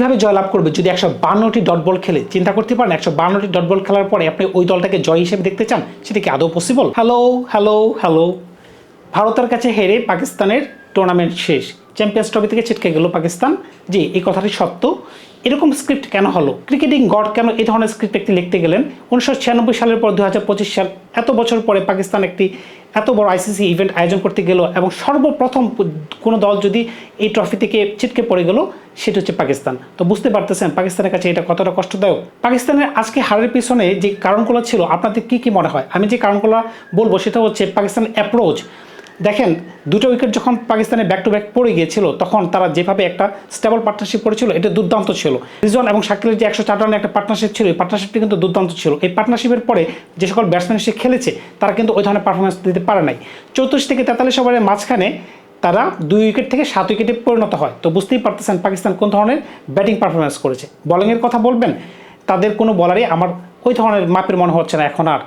কীভাবে জয়লাভ করবে যদি একশো বান্নটি ডট বল খেলে? চিন্তা করতে পারেন, একশো বান্নটি ডট বল খেলার পরে আপনি ওই দলটাকে জয় হিসেবে দেখতে চান? সেটা কি আদৌ পসিবল হ্যালো হ্যালো হ্যালো ভারতের কাছে হেরে পাকিস্তানের টুর্নামেন্ট শেষ। চ্যাম্পিয়ন্স ট্রফি থেকে ছিটকে গেল পাকিস্তান। জি, এই কথাটি সত্য। এরকম স্ক্রিপ্ট কেন হলো? ক্রিকেটিং গড কেন এই ধরনের স্ক্রিপ্ট একটি লিখতে গেলেন? উনিশশো ছিয়ানব্বই সালের পর দু হাজার পঁচিশ সাল, এত বছর পরে পাকিস্তান একটি এত বড় আইসিসি ইভেন্ট আয়োজন করতে গেল এবং সর্বপ্রথম কোনো দল যদি এই ট্রফি থেকে ছিটকে পড়ে গেল, সেটা হচ্ছে পাকিস্তান। তো বুঝতে পারতেছেন পাকিস্তানের কাছে এটা কতটা কষ্টদায়ক? পাকিস্তানের আজকে হারের পিছনে যে কারণগুলো ছিল, আপনাদের কি কি মনে হয়? আমি যে কারণগুলো বলব, সেটা হচ্ছে পাকিস্তানের অ্যাপ্রোচ দেখেন, দুটো উইকেট যখন পাকিস্তানে ব্যাক টু ব্যাক পড়ে গিয়েছিল, তখন তারা যেভাবে একটা স্টেবল পার্টনারশিপ করেছিল, এটা দুর্দান্ত ছিল। রিজন এবং শাকিলের যে একশো চার রানের একটা পার্টনারশিপ ছিল, এই পার্টনারশিপটি কিন্তু দুর্দান্ত ছিল। এই পার্টনারশিপের পরে যে সকল ব্যাটসম্যান এসে খেলেছে, তারা কিন্তু ওই ধরনের পারফরমেন্স দিতে পারে নাই। চৌত্রিশ থেকে তেতাল্লিশ ওভারের মাঝখানে তারা দুই উইকেট থেকে সাত উইকেটে পরিণত হয়। তো বুঝতেই পারতেছেন পাকিস্তান কোন ধরনের ব্যাটিং পারফরমেন্স করেছে। বলিংয়ের কথা বলবেন, তাদের কোনো বলারই আমার ওই ধরনের মাপের মনে হচ্ছে না এখন আর।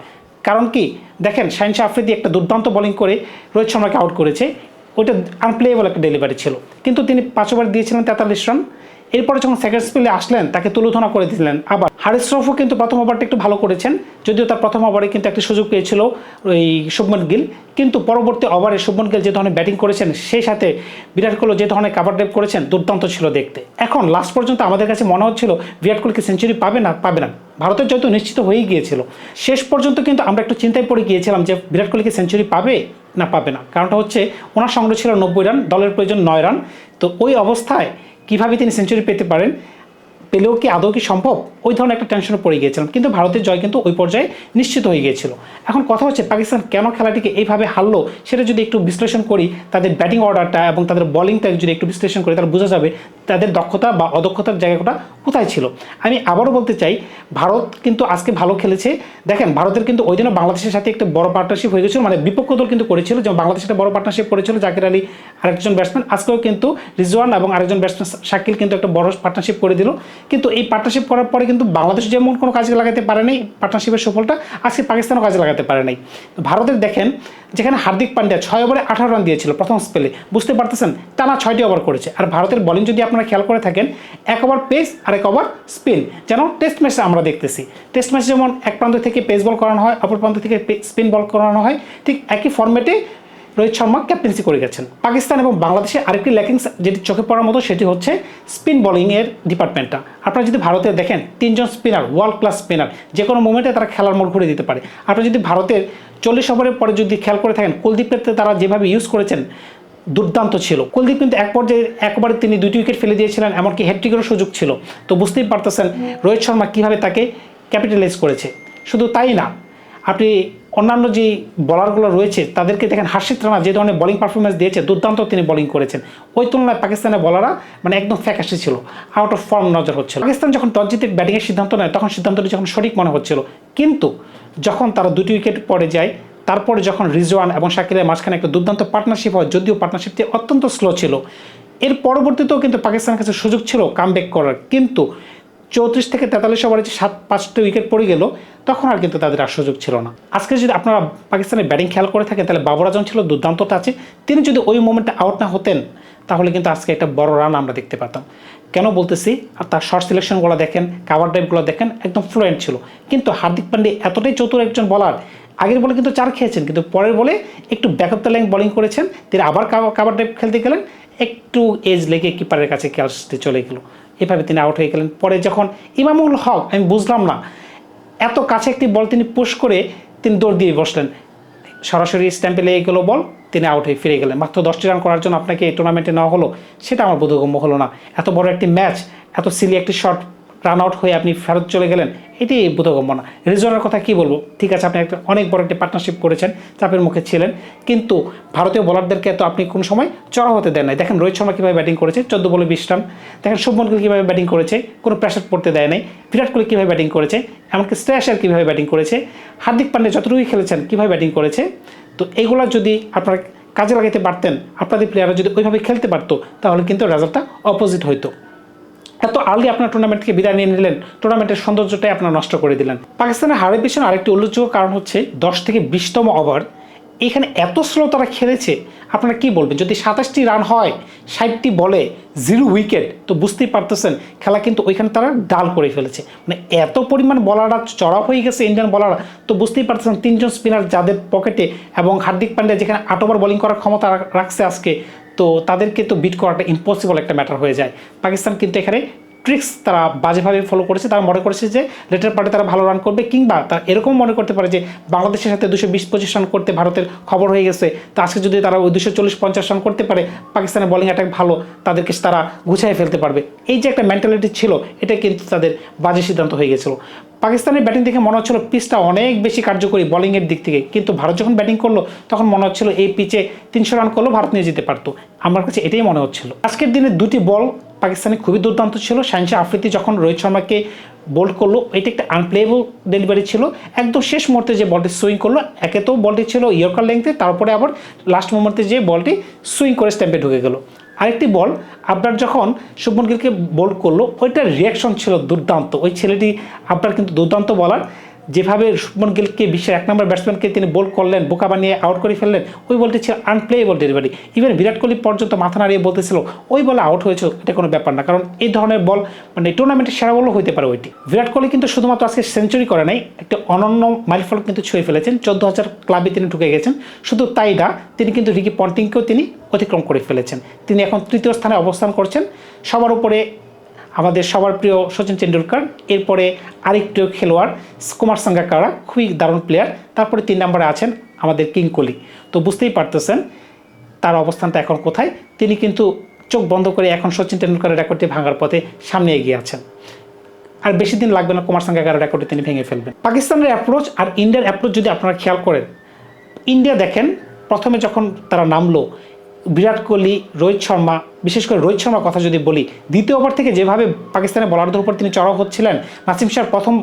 কারণ কি? দেখেন, শাহিন আফ্রিদি একটা দুর্দান্ত বোলিং করে রোহিত শর্মাকে আউট করেছে। ওইটা আনপ্লেয়েবল একটা ডেলিভারি ছিল। কিন্তু তিনি পাঁচ ওভার দিয়েছিলেন তেতাল্লিশ রান এরপরে যখন সেকেন্ড স্পেলে আসলেন, তাকে তুলোধনা করে দিলেন। আবার হারিস রফও কিন্তু প্রথম ওভারটা একটু ভালো করেছেন, যদিও তার প্রথম ওভারে কিন্তু একটা সুযোগ পেয়েছিল ওই শুভমন গিল। কিন্তু পরবর্তী ওভারে শুভমন গিল যে ধরনের ব্যাটিং করেছেন, সেই সাথে বিরাট কোহলি যে ধরনের কাভার ড্রাইভ করেছেন, দুর্দান্ত ছিল দেখতে। এখন লাস্ট পর্যন্ত আমাদের কাছে মনে হচ্ছিল বিরাট কোহলিকে সেঞ্চুরি পাবে না পাবে না। ভারতের জয় তো নিশ্চিত হয়েই গিয়েছিল। শেষ পর্যন্ত কিন্তু আমরা একটু চিন্তায় পড়ে গিয়েছিলাম যে বিরাট কোহলিকে সেঞ্চুরি পাবে না পাবে না। কারণটা হচ্ছে, ওনার সংগ্রহ ছিল নব্বই রান দলের প্রয়োজন নয় রান তো ওই অবস্থায় কীভাবে তিনি সেঞ্চুরি পেতে পারেন? পেলেও কি আদৌ কি সম্ভব? ওই ধরনের একটা টেনশনে পড়ে গিয়েছিলাম। কিন্তু ভারতের জয় কিন্তু ওই পর্যায়ে নিশ্চিত হয়ে গিয়েছিল। এখন কথা হচ্ছে, পাকিস্তান কেন খেলাটিকে এইভাবে হারলো সেটা যদি একটু বিশ্লেষণ করি, তাদের ব্যাটিং অর্ডারটা এবং তাদের বলিংটা যদি একটু বিশ্লেষণ করি, তাহলে বোঝা যাবে তাদের দক্ষতা বা অদক্ষতার জায়গাটা কোথায় ছিল। আমি আবারও বলতে চাই, ভারত কিন্তু আজকে ভালো খেলেছে। দেখেন, ভারতের কিন্তু ওই দিনও বাংলাদেশের সাথে একটা বড় পার্টনারশিপ হয়ে গেছিল মানে বিপক্ষ দল কিন্তু করেছিল, যেমন বাংলাদেশের একটা বড় পার্টনারশিপ করেছিল জাকির আলী, আরেকজন ব্যাটসম্যান আজকেও কিন্তু রিজওয়ান এবং আরেকজন ব্যাটসম্যান শাকিল কিন্তু একটা বড় পার্টনারশিপ করে দিল। কিন্তু এই পার্টনারশিপ করার পরে কিন্তু বাংলাদেশ যেমন কোনো কাজে লাগাতে পারে নাই পার্টনারশিপের সফলটা আজকে পাকিস্তানও কাজে লাগাতে পারে নাই। ভারতের দেখেন, যেখানে হার্দিক পান্ডিয়া ছয় ওভারে আঠারো রান দিয়েছিল প্রথম স্পেলে বুঝতে পারতেছেন? টানা ছয়টি ওভার করেছে। আর ভারতের বলিং যদি আপনারা খেয়াল করে থাকেন, এক ওভার পেস আর এক ওভার স্পিন যেন টেস্ট ম্যাচে আমরা দেখতেছি। টেস্ট ম্যাচে যেমন এক প্রান্ত থেকে পেস বল করানো হয়, অপর প্রান্ত থেকে স্পিন বল করানো হয়, ঠিক একই ফর্মেটে রোহিত শর্মা ক্যাপ্টেন্সি করে গেছেন। পাকিস্তান এবং বাংলাদেশে আরেকটি ল্যাকিংস যেটি চোখে পড়ার মতো সেটি হচ্ছে স্পিন বোলিংয়ের ডিপার্টমেন্টটা আপনারা যদি ভারতে দেখেন, তিনজন স্পিনার ওয়ার্ল্ড ক্লাস স্পিনার যে কোনো মোমেন্টে তারা খেলার মোড় ঘুরে দিতে পারে। আপনারা যদি ভারতের চল্লিশ ওভারের পরে যদি খেয়াল করে থাকেন, কুলদীপকে তারা যেভাবে ইউজ করেছেন, দুর্দান্ত ছিল। কুলদীপ কিন্তু এক পর্যায়ে একবারে তিনি দুটি উইকেট ফেলে দিয়েছিলেন, এমনকি হ্যাট্রিকেরও সুযোগ ছিল। তো বুঝতেই পারতেছেন রোহিত শর্মা কীভাবে তাকে ক্যাপিটালাইজ করেছে। শুধু তাই না, আপনি অন্যান্য যে বলারগুলো রয়েছে, তাদেরকে দেখেন হার্ষিত রানা, যে ধরনের বোলিং পারফরমেন্স দিয়েছে, দুর্দান্ত তিনি বোলিং করেছেন। ওই তুলনায় পাকিস্তানের বলাররা মানে একদম ফ্যাকাশি ছিল আউট অফ ফর্ম নজর হচ্ছিল। পাকিস্তান যখন টস জিতে ব্যাটিংয়ের সিদ্ধান্ত নেয়, তখন সিদ্ধান্তটি যখন সঠিক মনে হচ্ছিল। কিন্তু যখন তারা দুটি উইকেট পরে যায়, তারপরে যখন রিজওয়ান এবং শাকিলের মাঝখানে একটা দুর্দান্ত পার্টনারশিপ হয়, যদিও পার্টনারশিপটি অত্যন্ত স্লো ছিল, এর পরবর্তীতেও কিন্তু পাকিস্তানের কাছে সুযোগ ছিল কামব্যাক করার। কিন্তু চৌত্রিশ থেকে তেতাল্লিশ ওভারে যে সাত, পাঁচটা উইকেট পড়ে গেল, তখন আর কিন্তু তাদের আর সুযোগ ছিল না। আজকে যদি আপনারা পাকিস্তানের ব্যাটিং খেয়াল করে থাকেন, তাহলে বাবর আজম ছিল দুর্দান্ত আছে। তিনি যদি ওই মোমেন্টে আউট না হতেন, তাহলে কিন্তু আজকে একটা বড় রান আমরা দেখতে পেতাম কেন বলতেছি? আর তার শর্ট সিলেকশনগুলো দেখেন কাভার ড্রাইভগুলো দেখেন, একদম ফ্লুয়েন্ট ছিল। কিন্তু হার্দিক পান্ডে এতটাই চতুর একজন বলার আগের বলে কিন্তু চার খেয়েছেন, কিন্তু পরের বলে একটু ব্যাকআপ দ্য লাইন বোলিং করেছেন। তিনি আবার কাভার ড্রাইভ খেলতে গেলেন, একটু এজ লেগে কিপারের কাছে খেলতে চলে গেল। এভাবে তিনি আউট হয়ে গেলেন। পরে যখন ইমামুল হক, আমি বুঝলাম না, এত কাছে একটি বল তিনি পুশ করে তিনি দৌড় দিয়ে বসলেন। সরাসরি স্ট্যাম্পে লেগে গেলো বল, তিনি আউট হয়ে ফিরে গেলেন। মাত্র দশটি রান করার জন্য আপনাকে এই টুর্নামেন্টে নেওয়া হলো, সেটা আমার বোধগম্য হলো না। এত বড় একটি ম্যাচ এত সিলি একটি শট রান আউট হয়ে আপনি ফেরত চলে গেলেন, এটি বোধগম্য না। রিজনের কথা কি বলব? ঠিক আছে, আপনি একটা অনেক বড় একটি পার্টনারশিপ করেছেন, চাপের মুখে ছিলেন, কিন্তু ভারতীয় বোলারদেরকে তো আপনি কোনো সময় চড়া হতে দেন নাই। দেখেন, রোহিত শর্মা কীভাবে ব্যাটিং করেছে, চোদ্দ বলে বিশ রান। দেখেন, শুভমন গিল কীভাবে ব্যাটিং করেছে, কোনো প্রেশার পড়তে দেয় নাই। বিরাট কোহলি কীভাবে ব্যাটিং করেছে, এমনকি স্ট্র্যাশার কীভাবে ব্যাটিং করেছে, হার্দিক পান্ডে যতটুকুই খেলেছেন, কীভাবে ব্যাটিং করেছে। তো এইগুলা যদি আপনারা কাজে লাগাতে পারতেন, আপনাদের প্লেয়াররা যদি ওইভাবে খেলতে পারতো, তাহলে কিন্তু রেজাল্টটা অপোজিট হইতো। এত আর্লি আপনার টুর্নামেন্ট থেকে বিদায় নিয়ে নিলেন। টুর্নামেন্টের সৌন্দর্যটাই আপনার নষ্ট করে দিলেন। পাকিস্তানের হারের পিছনে আরেকটি উল্লেখযোগ্য কারণ হচ্ছে দশ থেকে বিশতম ওভার এখানে এত স্লো তারা খেলেছে, আপনারা কি বলবেন? যদি সাতাশটি রান হয়, ষাটটি বলে জিরো উইকেট তো বুঝতেই পারতেছেন, খেলা কিন্তু ওইখানে তারা ডাল করে ফেলেছে। মানে এত পরিমাণ বলাররা চড়া হয়ে গেছে ইন্ডিয়ান বলাররা তো বুঝতেই পারতেছেন, তিনজন স্পিনার যাদের পকেটে এবং হার্দিক পান্ডে যেখানে আট ওভার বোলিং করার ক্ষমতা রাখছে আজকে তো তাদেরকে তো বিট করাটা ইম্পসিবল একটা ম্যাটার হয়ে যায়। পাকিস্তান কিন্তু এখানে ট্রিক্স তারা বাজেভাবে ফলো করেছে। তারা মনে করেছে যে লেটার পার্টে তারা ভালো রান করবে কিংবা তারা এরকম মনে করতে পারে যে বাংলাদেশের সাথে দুশো বিশ পঁচিশ রান করতে ভারতের খবর হয়ে গেছে। তো আজকে যদি তারা ওই দুশো চল্লিশ পঞ্চাশ রান করতে পারে, পাকিস্তানের বলিং অ্যাটাক ভালো, তাদেরকে তারা গুছিয়ে ফেলতে পারবে। এই যে একটা মেন্টালিটি ছিল, এটা কিন্তু তাদের বাজে সিদ্ধান্ত হয়ে গেছিল। পাকিস্তানের ব্যাটিং দেখে মনে হচ্ছিল পিচটা অনেক বেশি কার্যকরী বোলিংয়ের দিক থেকে। কিন্তু ভারত যখন ব্যাটিং করল, তখন মনে হচ্ছিল এই পিচে তিনশো রান করলেও ভারত নিয়ে যেতে পারতো। আমার কাছে এটাই মনে হচ্ছিল। আজকের দিনে দুটি বল পাকিস্তানে খুবই দুর্দান্ত ছিল। শাহিনশা আফ্রিদি যখন রোহিত শর্মাকে বোল্ড করল, এটা একটা আনপ্লেয়েবল ডেলিভারি ছিল। একদম শেষ মুহূর্তে যে বলটি সুইং করল একে তো বলটি ছিল ইয়র্কার লেংথে তারপরে আবার লাস্ট মুহূর্তে যে বলটি সুইং করে স্ট্যাম্পে ঢুকে গেল। আরেকটি বল, আপনার যখন শুভমন গিলকে বোল্ড করল, ওইটার রিয়াকশন ছিল দুর্দান্ত। ওই ছেলেটি আপনার কিন্তু দুর্দান্ত বলার যেভাবে শুভমন গিলকে বিশ্বের এক নম্বর ব্যাটসম্যানকে তিনি বোল করলেন, বোকা বানিয়ে আউট করে ফেললেন, ওই বলটি ছিল unplayable delivery even Virat Kohli পর্যন্ত মাথা নাড়িয়ে বলতেছিল, ওই বলে আউট হয়েছে, এটা কোনো ব্যাপার না। কারণ এই ধরনের বল মানে টুর্নামেন্টের সেরা বলও হইতে পারে ওইটি। বিরাট কোহলি কিন্তু শুধুমাত্র আজকে সেঞ্চুরি করে নাই, একটি অনন্য মাইলফলক কিন্তু ছুঁয়ে ফেলেছেন। চোদ্দ হাজার ক্লাবে তিনি ঢুকে গেছেন। শুধু তাই না, তিনি কিন্তু রিকি পন্টিংকেও তিনি অতিক্রম করে ফেলেছেন। তিনি এখন তৃতীয় স্থানে অবস্থান করছেন। সবার উপরে আমাদের সবার প্রিয় সচিন তেন্ডুলকার, এরপরে আরেকটি খেলোয়াড়, কুমার সাঙ্গাকারা, খুবই দারুণ প্লেয়ার তারপরে তিন নম্বরে আছেন আমাদের কিং কোহলি। তো বুঝতেই পারতেছেন তার অবস্থানটা এখন কোথায়, তিনি কিন্তু চোখ বন্ধ করে এখন সচিন তেন্ডুলকারের রেকর্ডটি ভাঙার পথে সামনে এগিয়ে আছেন। আর বেশি দিন লাগবে না কুমার সাঙ্গাকারের রেকর্ডটি তিনি ভেঙে ফেলবেন। পাকিস্তানের অ্যাপ্রোচ আর ইন্ডিয়ার অ্যাপ্রোচ যদি আপনারা খেয়াল করেন ইন্ডিয়া দেখেন, প্রথমে যখন তারা নামলো বিরাট কোহলি, রোহিত শর্মা, বিশেষ করে রোহিত শর্মার কথা যদি বলি, দ্বিতীয় ওভার থেকে যেভাবে পাকিস্তানের বলারদের উপর তিনি চড়াও হচ্ছিলেন, নাসিম শাহ প্রথম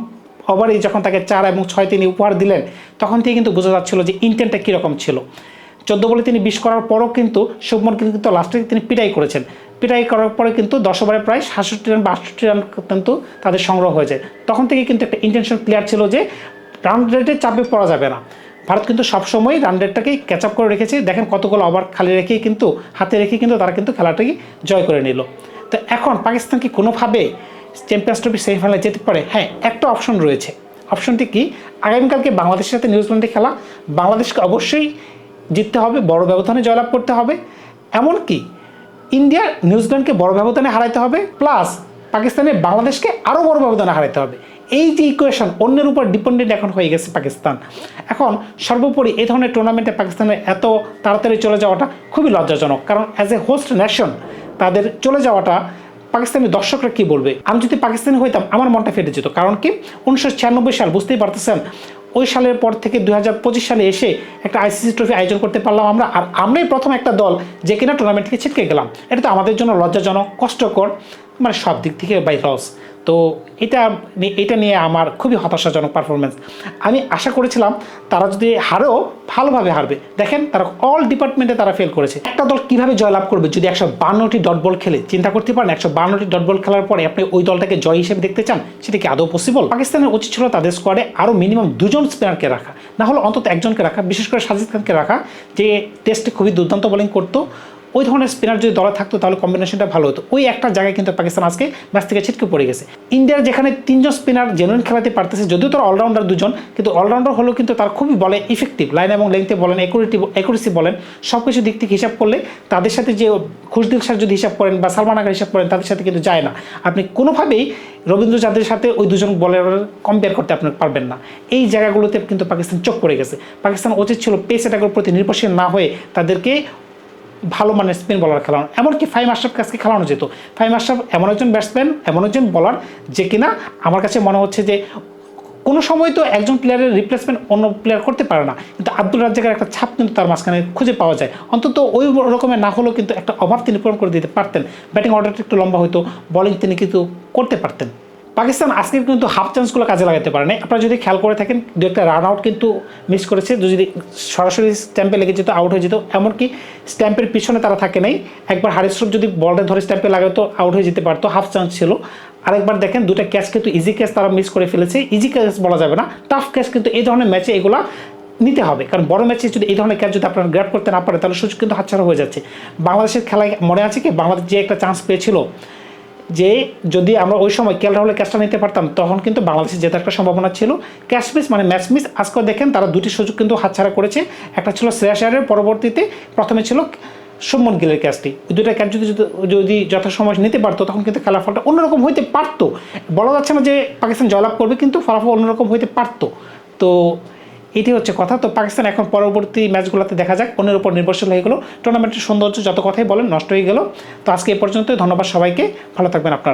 ওভারেই যখন তাকে চার এবং ছয় তিনি উপহার দিলেন, তখন থেকে কিন্তু বোঝা যাচ্ছিল যে ইন্টেনটা কীরকম ছিল। চোদ্দ বলে তিনি বিশ করার পরও কিন্তু শুভমন কিন্তু লাস্টে তিনি পিটাই করেছেন। পিটাই করার পরে কিন্তু দশ ওভারে প্রায় সাতষট্টি রান, বাষট্টি রান কিন্তু তাদের সংগ্রহ হয়ে যায় তখন থেকে কিন্তু একটা ইন্টেনশন ক্লিয়ার ছিল যে রান রেটে চাপে পড়া যাবে না। ভারত কিন্তু সবসময় রান রেটটাকেই ক্যাচ আপ করে রেখেছে। দেখেন কতগুলো ওভার খালি রেখেই কিন্তু, হাতে রেখে কিন্তু তারা কিন্তু খেলাটাকে জয় করে নিল। তো এখন পাকিস্তান কি কোনোভাবে চ্যাম্পিয়ন্স ট্রফি সেমিফাইনালে যেতে পারে? হ্যাঁ একটা অপশন রয়েছে। অপশনটি কি? আগামীকালকে বাংলাদেশের সাথে নিউজিল্যান্ডে খেলা। বাংলাদেশকে অবশ্যই জিততে হবে, বড় ব্যবধানে জয়লাভ করতে হবে। এমনকি ইন্ডিয়া নিউজিল্যান্ডকে বড় ব্যবধানে হারাইতে হবে প্লাস পাকিস্তানে বাংলাদেশকে আরও বড় ব্যবধানে হারাইতে হবে। এই যে ইকুয়েশন অন্যের উপর ডিপেন্ডেন্ট এখন হয়ে গেছে পাকিস্তান। এখন সর্বোপরি এই ধরনের টুর্নামেন্টে পাকিস্তানের এত তাড়াতাড়ি চলে যাওয়াটা খুবই লজ্জাজনক। কারণ অ্যাজ এ হোস্ট নেশন তাদের চলে যাওয়াটা পাকিস্তানি দর্শকরা কি বলবে? আমি যদি পাকিস্তানি হইতাম, আমার মনটা ফেটে যেত। কারণ কি? উনিশশো ছিয়ানব্বই সাল বুঝতেই পারতেছেন, ওই সালের পর থেকে দু হাজার পঁচিশ সালে এসে একটা আইসিসি ট্রফি আয়োজন করতে পারলাম আমরা। আর আমরাই প্রথম একটা দল যে কিনা টুর্নামেন্ট থেকে ছিটকে গেলাম। এটা তো আমাদের জন্য লজ্জাজনক, কষ্টকর। মানে সব দিক থেকে বাই লস তো এটা এটা নিয়ে আমার খুবই হতাশাজনক পারফরমেন্স আমি আশা করেছিলাম তারা যদি হারেও ভালোভাবে হারবে। দেখেন তারা অল ডিপার্টমেন্টে তারা ফেল করেছে। একটা দল কীভাবে জয়লাভ করবে যদি একশো বান্নটি ডট বল খেলে? চিন্তা করতে পারেন, একশো বান্নটি ডট বল খেলার পরে আপনি ওই দলটাকে জয় হিসেবে দেখতে চান? সেটা কি আদৌ পসিবল পাকিস্তানের উচিত ছিল তাদের স্কোয়াডে আরও মিনিমাম দুজন স্পিনারকে রাখা। না হলে অন্তত একজনকে রাখা, বিশেষ করে সাজিদ খানকে রাখা, যে টেস্টে খুবই দুর্দান্ত বোলিং করতো। ওই ধরনের স্পিনার যদি দলে থাকতো, তাহলে কম্বিনেশনটা ভালো হতো। ওই একটা জায়গায় কিন্তু পাকিস্তান আজকে ম্যাচ থেকে ছিটকে পড়ে গেছে। ইন্ডিয়ার যেখানে তিনজন স্পিনার জেনুইন খেলাতে পারতেছে, যদিও তার অলরাউন্ডার দুজন, কিন্তু অলরাউন্ডার হলেও কিন্তু তার খুবই বলে ইফেক্টিভ লাইন এবং লেংথে বলেন একুরিটি একুরেসি বলেন সব কিছু দিক থেকে হিসাব করলে তাদের সাথে যে খুশদিল স্যার যদি হিসাব করেন বা সালমান আগার হিসাব করেন, তাদের সাথে কিন্তু যায় না। আপনি কোনোভাবেই রবীন্দ্র জাদের সাথে ওই দুজন বলের কম্পেয়ার করতে আপনি পারবেন না। এই জায়গাগুলোতে কিন্তু পাকিস্তান চোখ পড়ে গেছে। পাকিস্তান উচিত ছিল পেস অ্যাটাকের প্রতি নির্ভরশীল না হয়ে তাদেরকে ভালো মানের স্পিন বলার খেলানো। এমনকি ফাইম আশরাফকে আজকে খেলানো যেত। ফাইম আশরাফ এমন একজন ব্যাটসম্যান এমন একজন বলার যে কিনা আমার কাছে মনে হচ্ছে যে কোনো সময় তো একজন প্লেয়ারের রিপ্লেসমেন্ট অন্য প্লেয়ার করতে পারে না। কিন্তু আব্দুল রাজ্জাকের একটা ছাপ কিন্তু তার মাঝখানে খুঁজে পাওয়া যায়। অন্তত ওই রকমের না হলেও কিন্তু একটা অভাব তিনি পূরণ করে দিতে পারতেন। ব্যাটিং অর্ডারটা একটু লম্বা হতো বলিং তিনি কিন্তু করতে পারতেন। পাকিস্তান আজকে কিন্তু হাফ চান্সগুলো কাজে লাগাতে পারে না আপনারা যদি খেয়াল করে থাকেন, দু একটা রান আউট কিন্তু মিস করেছে। যদি সরাসরি স্ট্যাম্পে লেগে যেত আউট হয়ে যেত। এমনকি স্ট্যাম্পের পিছনে তারা থাকে নাই। একবার হারিশ্রফ যদি বলটা ধরে স্ট্যাম্পে লাগাতো আউট হয়ে যেতে পারতো হাফ চান্স ছিল। আরেকবার দেখেন দুটা ক্যাচ কিন্তু ইজি ক্যাচ তারা মিস করে ফেলেছে। ইজি ক্যাচ বলা যাবে না। টাফ ক্যাচ কিন্তু এই ধরনের ম্যাচে এগুলা নিতে হবে। কারণ বড় ম্যাচে যদি এই ধরনের ক্যাচ যদি আপনারা গ্র্যাপ করতে না পারে তাহলে সুযোগ কিন্তু হাতছাড়া হয়ে যাচ্ছে। বাংলাদেশের খেলায় মনে আছে কি? বাংলাদেশ যে একটা চান্স পেয়েছিল যে যদি আমরা ওই সময় কেল রাহুলের ক্যাচটা নিতে পারতাম, তখন কিন্তু বাংলাদেশের জেতার একটা সম্ভাবনা ছিল। ক্যাচ মিস মানে ম্যাচ মিস আজকেও দেখেন তারা দুটি সুযোগ কিন্তু হাতছাড়া করেছে। একটা ছিল শ্রেয়াস আয়ারের, পরবর্তীতে প্রথমে ছিল সুমন গিলের ক্যাচটি ওই দুটা ক্যাচ যদি যদি যথাসময় নিতে পারতো, তখন কিন্তু খেলার ফলটা অন্যরকম হইতে পারতো। বলা যাচ্ছে না যে পাকিস্তান জয়লাভ করবে, কিন্তু ফলাফল অন্যরকম হইতে পারতো। তো এটি হচ্ছে কথা। তো পাকিস্তান এখন পরবর্তী ম্যাচগুলোতে দেখা যাক অন্যের উপর নির্ভরশীল হয়ে গেলো। টুর্নামেন্টের সৌন্দর্য যত কথাই বলেন, নষ্ট হয়ে গেল। তো আজকে এ পর্যন্ত ধন্যবাদ সবাইকে। ভালো থাকবেন আপনারা।